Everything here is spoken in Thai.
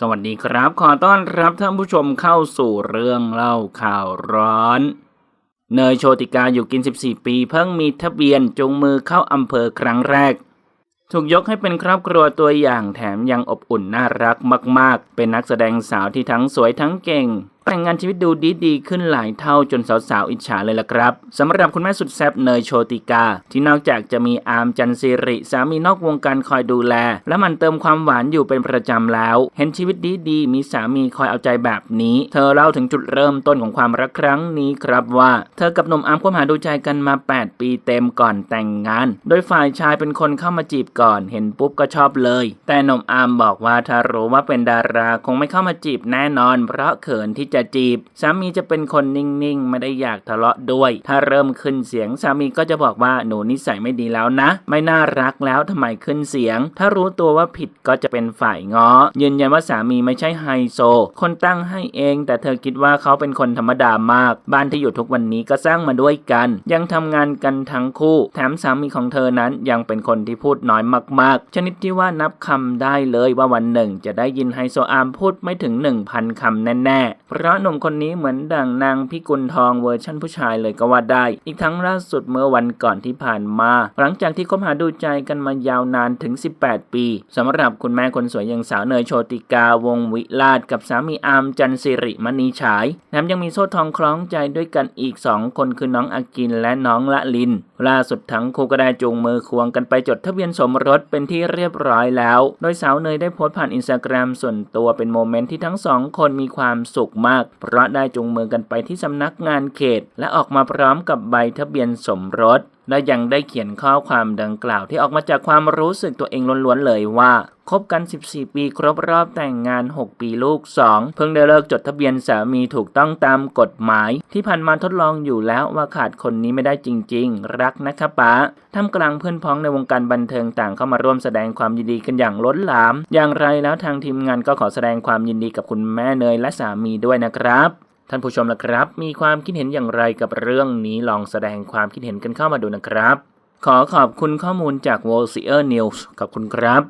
สวัสดีครับ ขอต้อนรับท่านผู้ชมเข้าสู่เรื่องเล่าข่าวร้อน เนยโชติกาอยู่กิน 14 ปี เพิ่งมีทะเบียนจูงมือเข้าอำเภอครั้งแรก ถูกยกให้เป็นครอบครัวตัวอย่างแถมยังอบอุ่นน่ารักมาก ๆ เป็นนักแสดงสาวที่ทั้งสวยทั้งเก่ง แต่งงานชีวิตดูดีดีขึ้นหลายเท่าจนสาวๆอิจฉาเลยล่ะครับสำหรับคุณแม่สุดแซ่บเนยโชติกา ที่นอกจากจะมีอาร์มจันซิริ สามีนอกวงการคอยดูแล และมันเติมความหวานอยู่เป็นประจำแล้ว เห็นชีวิตดีดีมีสามีคอยเอาใจแบบนี้ เธอเล่าถึงจุดเริ่มต้นของความรักครั้งนี้ครับว่า เธอกับหนุ่มอาร์มคบหาดูใจกันมา 8 ปีเต็มก่อนแต่งงาน โดยฝ่ายชายเป็นคนเข้ามาจีบก่อน เห็นปุ๊บก็ชอบเลย แต่หนุ่มอาร์มบอกว่าถ้ารู้ว่าเป็นดาราคงไม่เข้ามาจีบแน่นอน เพราะเขินที่จะจีบ สามีจะเป็นคนนิ่งๆ ไม่ได้อยากทะเลาะด้วย ถ้าเริ่มขึ้นเสียงสามีก็จะบอกว่าหนูนิสัยไม่ดีแล้วนะ ไม่น่ารักแล้วทำไมขึ้นเสียง ถ้ารู้ตัวว่าผิดก็จะเป็นฝ่ายง้อ ยืนยันว่าสามีไม่ใช่ไฮโซ คนตั้งให้เอง แต่เธอคิดว่าเขาเป็นคนธรรมดามาก บ้านที่อยู่ทุกวันนี้ก็สร้างมาด้วยกัน ยังทำงานกันทั้งคู่ แถมสามีของเธอนั้นยังเป็นคนที่พูดน้อยมาก ๆ ชนิดที่ว่านับคำได้เลยว่าวันหนึ่ง จะได้ยินไฮโซอาร์มพูดไม่ถึง 1,000คำแน่ๆเพราะหนุ่มคนนี้เหมือนดั่งนางพิกุลทองเวอร์ชั่นผู้ชายเลยก็ว่าได้ อีกทั้งล่าสุดเมื่อวันก่อนที่ผ่านมา หลังจากที่คบหาดูใจกันมายาวนานถึง 18 ปีสำหรับคุณแม่คนสวยอย่างสาวเนยโชติกาวงวิลาศกับสามีอาร์มจันสิริมณีฉายแถมยังมีโซ่ทองคล้องใจด้วยกันอีก 2 คนคือน้องอากินและน้องละลิน ล่าสุดทั้งคู่ก็ได้จูงมือควงกันไปจดทะเบียนสมรสเป็นที่เรียบร้อยแล้ว โดยสาวเนยได้โพสต์ผ่านอินสตาแกรมส่วนตัวเป็นโมเมนต์ที่ทั้งสองคนมีความสุขมากเพราะได้จูงมือกันไปที่สำนักงานเขต และออกมาพร้อมกับใบทะเบียนสมรส และยังได้เขียนข้อความดังกล่าวที่ออกมาจากความรู้สึกตัวเองล้วนๆเลยว่าคบกัน 14 ปีครบรอบแต่งงาน 6 ปีลูก 2 เพิ่งได้เลิกจดทะเบียนสามีถูกต้องตามกฎหมาย ที่ผ่านมาทดลองอยู่แล้วว่าขาดคนนี้ไม่ได้จริง ๆ รักนะคะป้าท่ามกลางเพื่อนพ้องในวงการบันเทิงต่างเข้ามาร่วมแสดงความยินดีกันอย่างล้นหลาม อย่างไรแล้วทางทีมงานก็ขอแสดงความยินดีกับคุณแม่เนยและสามีด้วยนะครับ ท่านผู้ชมนะครับ มีความคิดเห็นอย่างไรกับเรื่องนี้ลองแสดงความคิดเห็นกันเข้ามาดูนะครับ ขอขอบคุณข้อมูลจาก w o l s e r News ขอบคุณครับ